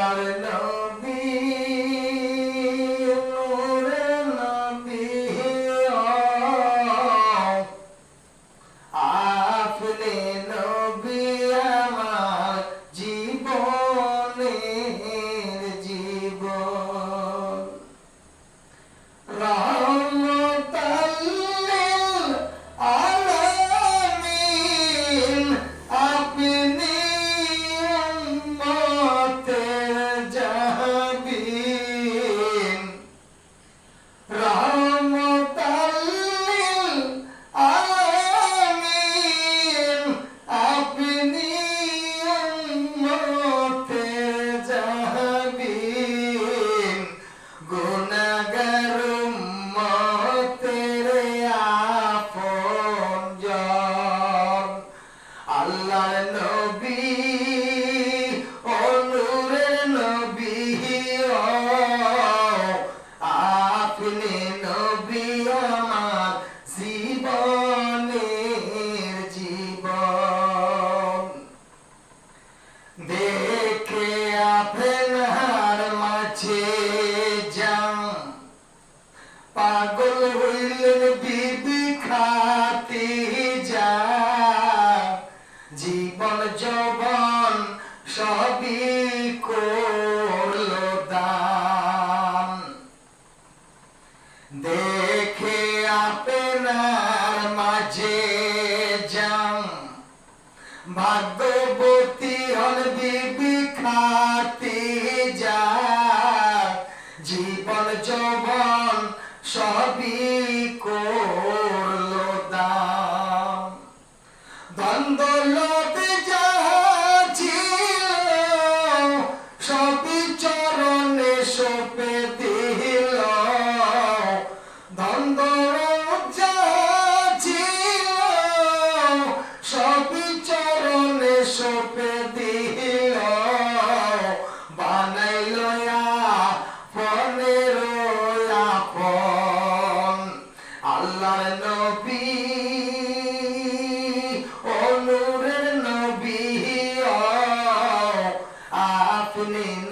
out in পাগল হইলেন বিবি খাতি যা। জীবন যৌবন সবই করল দান। দেখে আপনার মাঝে যান। ভাগ্যবতী হন বিবি খাতি যা। জীবন যৌবন সবই কো खुले